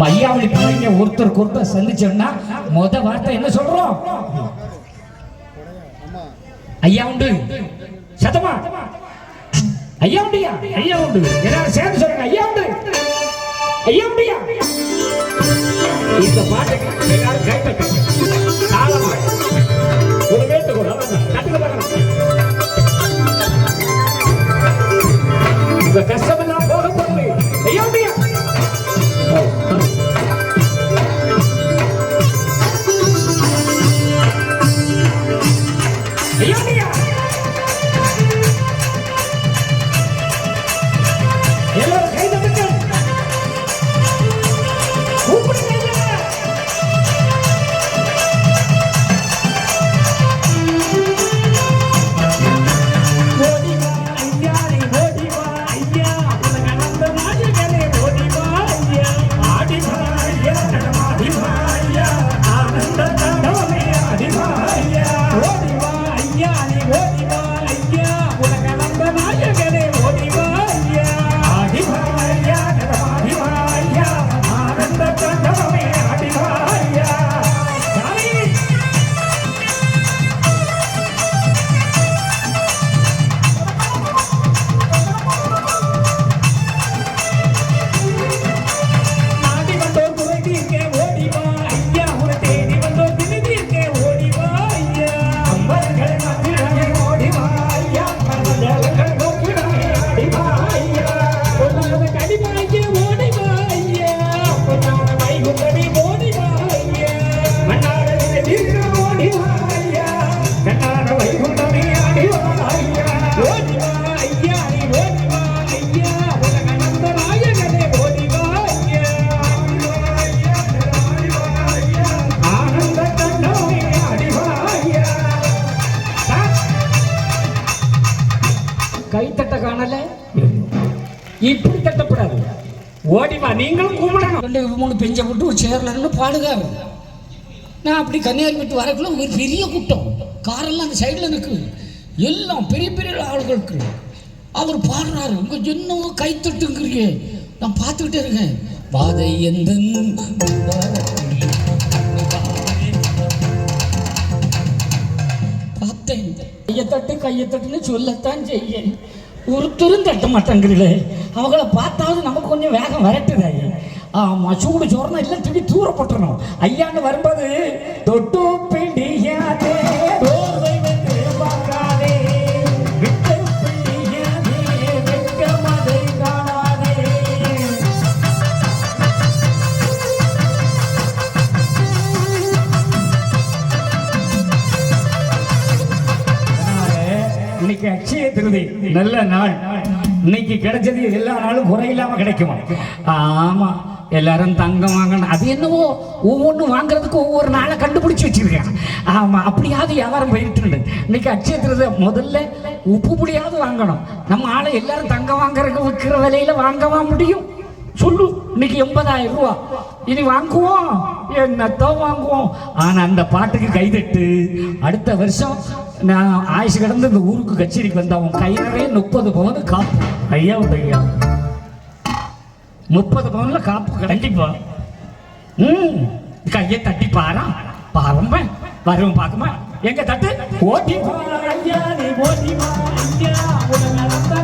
மையாவளி பிள்ளைங்க ஒருத்தருக்கு ஒருத்தர் சந்திச்சோம்னா முத வார்த்தை என்ன சொல்றோம்? ஐயா உண்டு. சத்தமா? ஐயா உண்டுயா? ஐயா உண்டு. எல்லாரும் சேர்ந்து சொல்லுங்க ஐயா உண்டு. ஐயா உண்டுயா? இந்த பாட்டுக்கு எல்லாரும் கை நீங்களும் கும்பிடணும். ரெண்டு மூணு பெஞ்சை போட்டு ஒரு சேர்ல இருந்து பாடுகாரு நான் அப்படி கன்னியாகுமரி விட்டு வரக்குள்ள ஒரு பெரிய கூட்டம். காரெல்லாம் அந்த சைடில் நிற்கு எல்லாம் பெரிய பெரிய ஆளுகளுக்கு. அவர் பாடுறாரு. உங்க என்னவோ கை தட்டுங்கிறீங்க. நான் பார்த்துக்கிட்டே இருக்கேன். பாதை எந்த பார்த்தேன். கையை தட்டு கையை தட்டுன்னு சொல்லத்தான் செய்ய ஒருத்தரும் தட்ட மாட்டேங்கிறீங்களே அவங்கள பார்த்தாவது நமக்கு கொஞ்சம் வேகம் வரட்டுதாயே ஆமாம் சூடு சோறணும் எல்லாம் திருப்பி தூரப்பட்டுறணும். ஐயான்னு வரும்போது தொட்டு திருதி நல்ல நாள். இன்னைக்கு கிடைச்சது எல்லா நாளும் குறையில்லாம கிடைக்குமா? ஆமா எல்லாரும் தங்கம் வாங்கணும். அது என்னவோ ஒவ்வொன்றும் வாங்குறதுக்கு ஒவ்வொரு நாளை கண்டுபிடிச்சி வச்சிருக்கேன் ஆமா அப்படியாவது வியாபாரம் போயிட்டு இன்னைக்கு அக்ஷய முதல்ல உப்பு புளியாவது வாங்கணும். நம்ம ஆளை எல்லாரும் தங்கம் வாங்குறதுக்கு விற்கிற விலையில வாங்கவா முடியும்? சொல்லு. இன்னைக்கு எண்பதாயிரம் ரூபா. இனி வாங்குவோம். என்னத்தான் வாங்குவோம். ஆனா அந்த பாட்டுக்கு கைதட்டு. அடுத்த வருஷம் நான் ஆயுசு கடந்து இந்த ஊருக்கு கச்சேரிக்கு வந்தவன் கையிலே கை நிறைய முப்பது பவுன் காப்பு. ஐயா ஐயா முப்பது பவுன்ல காப்பு கண்டிப்பா. ம். கையை தட்டி பாரா? பாரும்ப வரும் பார்க்குமா? எங்க தட்டு? ஓட்டி ஐயா நீ ஓட்டி ஐயா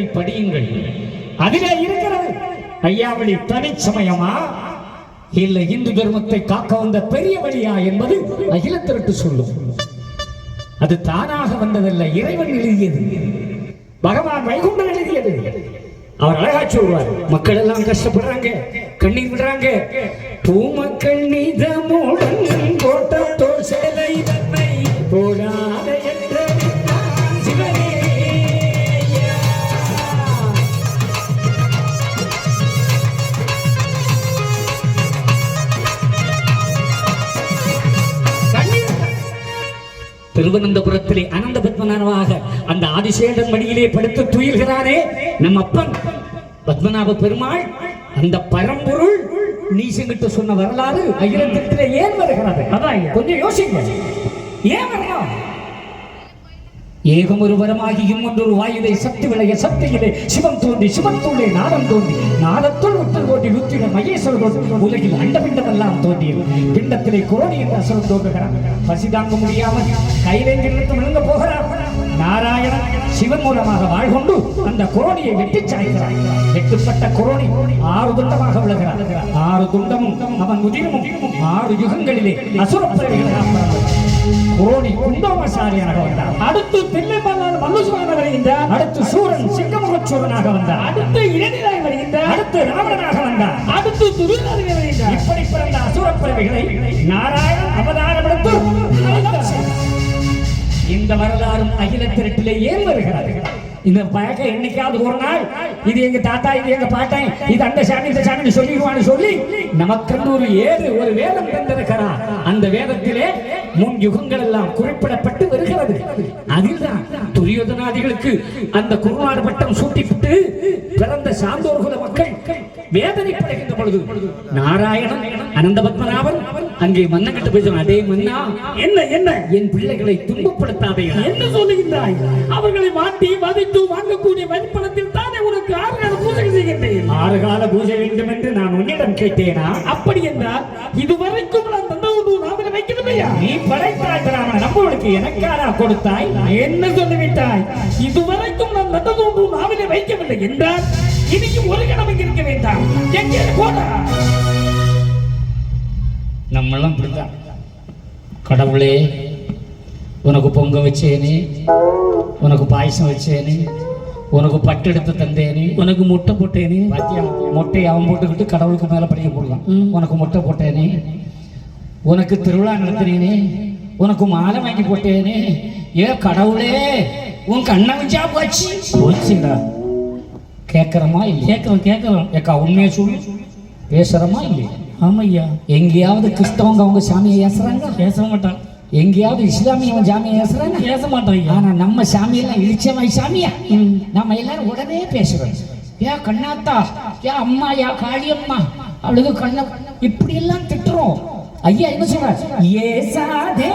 வேதத்தை படியுங்கள். அதிலே இருக்கிறது. ஐயாவளி தனி சமயமா? இல்லை இந்து தர்மத்தை காக்க வந்த பெரிய வழியா என்பது அகிலத்திற்கு சொல்லும். அது தானாக வந்ததல்ல இறைவன் எழுதியது. பகவான் வைகுண்டம் எழுதியது. அவர் அழகா சொல்வார் மக்கள் எல்லாம் கஷ்டப்படுறாங்க கண்ணீர் விடுறாங்க. பூமக்கள் நீதமோடன் திருவனந்தபுரத்திலே அனந்த பத்மநாபாக அந்த ஆதிசேடன் மடியிலே படுத்து துயில்கிறாரே நம் அப்பன். பத்மநாப பெருமாள் அந்த பரம்பொருள் நீசங்கிட்ட சொன்ன வரலாறு ஐயத்திலே ஏன் வருகிறது? அதான் கொஞ்சம் யோசிங்க. ஏன் வரலாம் ஏகம் ஒரு வரமாகி இன்னொன்று வாயிலை சக்தி விளைய சக்தியிலே சிவன் தோண்டி சிவன் தோன்றி நாதம் தோன்றி நாதத்துள் விட்டு கோட்டி ருத்திர மகேஸ்வர உலகில் அண்டபிண்டமெல்லாம் தோன்றியது. பிண்டத்திலே குரோணி என்ற அசுரம் தோன்றுகிறான். பசி தாங்க முடியாமல் கைலேந்திரத்து விழுங்க போகிறார் நாராயணன் சிவன் மூலமாக வாழ்கொண்டு அந்த குரோணியை வெட்டி சாய்கிறார் வெட்டுப்பட்ட குரோணி ஆறு துண்டமாக விழுகிறார் ஆறு துண்டமும் அவன் உதிரமும் ஆறு யுகங்களிலே அசுரப்பிறவிகளாக குரோணி குண்டோமசாரியாக வந்தார். அடுத்து தில்லை மல்லார் மல்லுசுவரன் வருகின்றார் அடுத்து சூரன் சிங்கமுகச்சூரனாக வந்தார். அடுத்து இளநிலாய் வருகின்ற அடுத்து ராவணனாக வந்தார். அடுத்து துரிதர்கள் வருகின்றார் இப்படி பிறந்த அசுரப்பிறவிகளை நாராயணன் அவதாரப்படுத்து இந்த வரலாறும் அகில திரட்டிலே ஏன் வருகிறது. இந்த பழக்க என்னைக்காவது ஒரு நாள் இது எங்க தாத்தா இது எங்க பாட்டன் இது அந்த சாமி இந்த சாமி சொல்லிடுவான்னு சொல்லி நமக்கு ஒரு ஏது ஒரு வேதம் தந்திருக்கிறார். அந்த வேதத்திலே முன் யுகங்கள் எல்லாம் குறிப்பிடப்பட்டு வருகிறது. அதில்தான் துரியோதனாதிகளுக்கு அந்த குருநாடு பட்டம் சூட்டிவிட்டு பிறந்த சாந்தோர்குல மக்கள் வேதனைப்படுகின்ற பொழுது நாராயணன் அனந்த பத்மநாபன் அங்கே மன்னங்கிட்ட பேசுவான் அதே மன்னா என்ன என்ன? என் பிள்ளைகளை துன்பப்படுத்தாதே என்ன சொல்லுகின்றாய்? அவர்களை மாட்டி மதித்து வாங்கக்கூடிய வரிப்பணத்தில் தானே உனக்கு ஆறுகால பூஜை செய்கின்றேன். ஆறு கால பூஜை வேண்டும் என்று நான் உன்னிடம் கேட்டேனா? அப்படி என்றால் இதுவரைக்கும் நான் தந்த ஒன்று நாவில வைக்கவில்லையா? நீ படைத்தாய் பிராமணன் நம்மளுக்கு எனக்காரா கொடுத்தாய்? என்ன சொல்லிவிட்டாய்? இதுவரைக்கும் நான் ஒன்று நாவில வைக்கவில்லை என்றால் இனியும் ஒரு கணம் இங்க இருக்க வேண்டாம். எங்கே போடா நம்மளும் இப்படிதான் கடவுளே உனக்கு பொங்க வச்சேனே உனக்கு பாயசம் வச்சேனே உனக்கு பட்டு எடுத்து தந்தேனே உனக்கு முட்டை போட்டேனே. பாத்தியா? மொட்டை அவன் போட்டுக்கிட்டு கடவுளுக்கு மேல படிக்க போடலாம் உனக்கு மொட்டை போட்டேனே உனக்கு திருவிழா நடத்தினேனே உனக்கு மாலை வாங்கி போட்டேனே ஏ கடவுளே உன் கண்ணை வச்சா போச்சு. போச்சுடா. கேட்கறமா இல்லையா? கேட்கிறோம் கேட்கிறோம். ஏக்கா உண்மையை சொல்லு. பேசுறமா இல்லையா? ஆமையா எங்கேயாவது கிறிஸ்தவங்க அவங்க சாமியை ஏசுறாங்க? பேச மாட்டான். எங்கேயாவது இஸ்லாமியவன் சாமியை ஏசுறாங்க? பேச மாட்டான் ஐயா ஆனா நம்ம சாமியெல்லாம் இழிச்சமாய் சாமியா? நம்ம எல்லாரும் உடனே பேசுறோம். யா கண்ணாத்தா யா அம்மா யா காளியம்மா அவளுக்கு கண்ண இப்படி எல்லாம் திட்டுறோம். ஐயா என்ன சொல்ற ஏசாதே.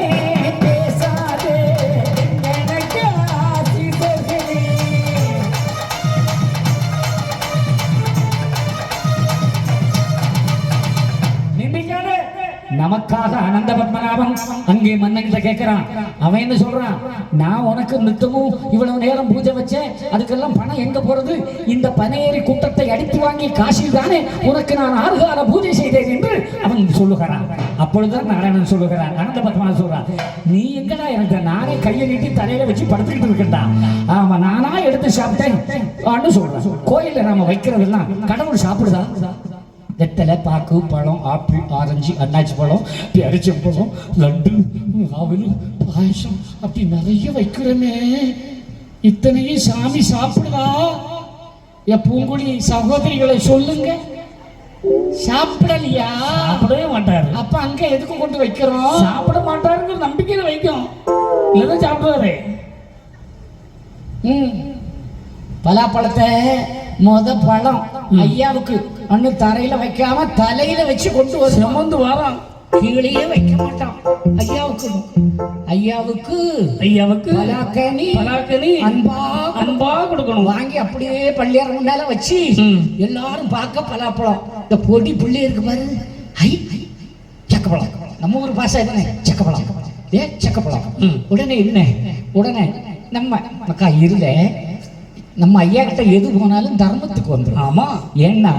நமக்காக அனந்த பத்மநாபன் அங்கே மன்னன்கிட்ட கேட்கிறான். அவன் என்ன சொல்றான்? நான் உனக்கு நித்தமும் இவ்வளவு நேரம் பூஜை வச்சேன். அதுக்கெல்லாம் பணம் எங்க போறது? இந்த பனையேறி கூட்டத்தை அடித்து வாங்கி காசில் தானே உனக்கு நான் ஆறுகால பூஜை செய்தேன் என்று அவன் சொல்லுகிறான். அப்பொழுதுதான் நாராயணன் சொல்லுகிறான். அனந்த பத்மநாபன் சொல்றான் நீ எங்கடா எனக்கு நானே கையை நீட்டி தலையில வச்சு படுத்துக்கிட்டு இருக்கேன்டா. ஆமா நானா எடுத்து சாப்பிட்டேன் சொல்றேன் சொல்றான். கோயில்ல நாம வைக்கிறதெல்லாம் கடவுள் சாப்பிடுதா? வெத்தலை பாக்கு பழம் ஆப்பிள் ஆரஞ்சு அன்னாச்சி பழம் பேரிச்சம்பழம் லட்டு ஆவிலும் பாயசம் அப்படி நிறைய வைக்கிறோமே. இத்தனையும் சாமி சாப்பிடுதா என் பூங்குடி சகோதரிகளை சொல்லுங்க. சாப்பிடலையா? சாப்பிடவே மாட்டாரு. அப்ப அங்க எதுக்கு கொண்டு வைக்கிறோம்? சாப்பிட மாட்டாருங்கிற நம்பிக்கையில வைக்கும். இல்லைன்னா சாப்பிடுவாரு. ம். பலாப்பழத்தை மொத பழம் ஐயாவுக்கு அண்ணு தரையில வைக்காம தலையில வச்சு கொண்டு வருவோம் சுமந்து வாரான். கீழேயே வைக்க மாட்டான். ஐயாவுக்கு. ஐயாவுக்கு ஐயாவுக்கு பலாக்கனி பலாக்கனி அன்பா அன்பா கொடுக்கணும். வாங்கி அப்படியே பள்ளியார் முன்னால வச்சு. எல்லாரும் பார்க்க பலாப்பழம். இந்த பொடி புள்ளி இருக்கு பாரு. ஐ சக்கப்பழம் நம்ம ஊர் பாஷை தானே சக்கப்பழம் ஏ சக்கப்பழம். உடனே என்ன? உடனே நம்ம அக்கா இருல நம்ம ஐயா கிட்ட எது போனாலும் தர்மத்துக்கு வந்துடும் ஆமா. ஏன்னா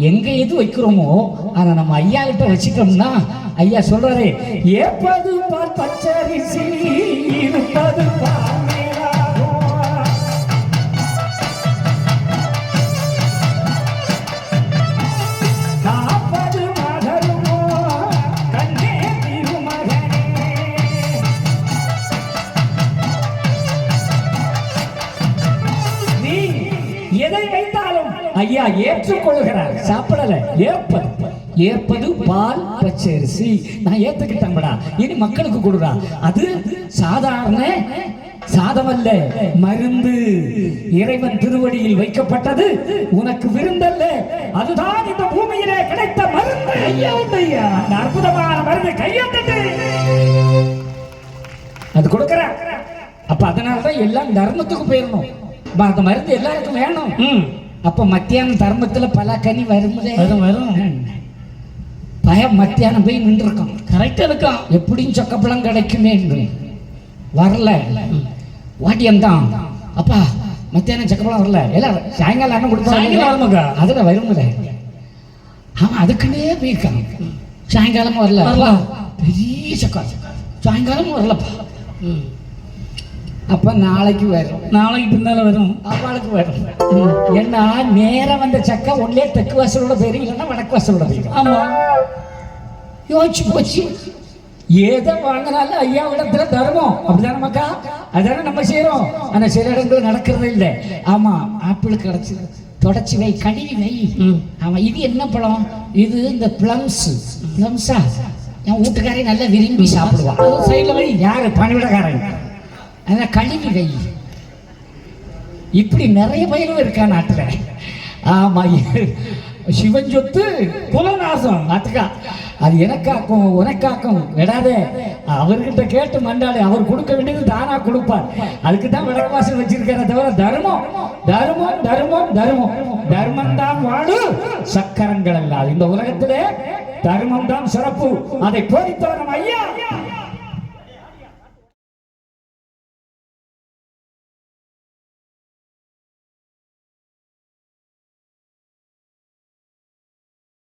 எங்க எது வைக்கிறோமோ அதை நம்ம ஐயா கிட்ட வச்சுட்டோம்னா ஐயா சொல்றாரு ஏற்பது பால் பச்சரிசி இருப்பது பால் ஐயா ஏற்றுக்கொள்கிறார். சாப்பிடல. ஏற்பது. ஏற்பது பால் பச்சரிசி. நான் ஏத்துக்கிட்டேன்டா. இனி மக்களுக்கு கொடுடா. அது சாதாரண சாதமல்ல. மருந்து. இறைவன் திருவடியில் வைக்கப்பட்டது. உனக்கு விருந்தல்ல. அதுதான் இந்த பூமியிலே கிடைத்த மருந்து. ஐயா ஐயா. அந்த அற்புதமான மருந்து கையெழுத்து அது கொடுக்கிறார். அப்ப அதனாலதான் எல்லாம் தர்மத்துக்கு போயிடணும் அந்த மருந்து எல்லாருக்கும் வேணும். ம். அப்ப மத்தியானம் தர்மத்துல பல கனி வரும்போதே வரும் வரும். பயம் மத்தியானம் போய் நின்றுருக்கான் கரெக்டா இருக்கான் எப்படியும் சொக்கப்பழம் கிடைக்குமே என்று. வரல. வாட்டியம் தான் அப்பா மத்தியானம் சக்கப்பழம் வரல. எல்லாம் சாயங்காலம் அண்ணன் கொடுத்தா சாயங்காலம் வருமாக்கா? அதுல வரும்ல. அவன் அதுக்குன்னே போயிருக்கான். சாயங்காலமும் வரல. பெரிய சக்கா சாயங்காலமும் வரலப்பா. அப்ப நாளைக்கு வரும். நாளைக்கு பின்னால வரும். அவளுக்கு வரும். ஏன்னா நேரம் வந்த சக்கா ஒன்னே தெற்கு வாசலோட போயிரு இல்லைன்னா வடக்கு வாசலோட போயிடும் ஆமா. யோசிச்சு போச்சு. ஏதோ வாங்கினாலும் ஐயா இடத்துல தர்மம். அப்படிதானே மக்கா? அதானே நம்ம செய்யறோம் ஆனா சில இடங்கள் நடக்கிறது இல்லை. ஆமா ஆப்பிள் கிடைச்சு தொடச்சி வை கழுவி வை. ஆமா இது என்ன பழம்? இது இந்த பிளம்ஸ் பிளம்ஸா என் வீட்டுக்காரி நல்லா விரும்பி சாப்பிடுவான். சைடில் வை. யாரு? பணிவிடக்காரன். அதான் கழுவி வை. இப்படி நிறைய பயிரும் இருக்கா நாட்டுல? ஆமா சிவன் சொத்து குலநாசம். அத்துக்கா அது எனக்காக்கும் உனக்காக்கும். விடாதே. அவர்கிட்ட கேட்டு மண்டாடு அவர் கொடுக்க வேண்டியது தானா கொடுப்பார். அதுக்கு தான் விளக்கவாசல் வச்சிருக்கிற தவிர தர்மம். தர்மம் தர்மம் தர்மம். தர்மம் தான் வாடு சக்கரங்கள் அல்ல. இந்த உலகத்திலே தர்மம் தான் சிறப்பு. அதை போதித்தவனம் ஐயா.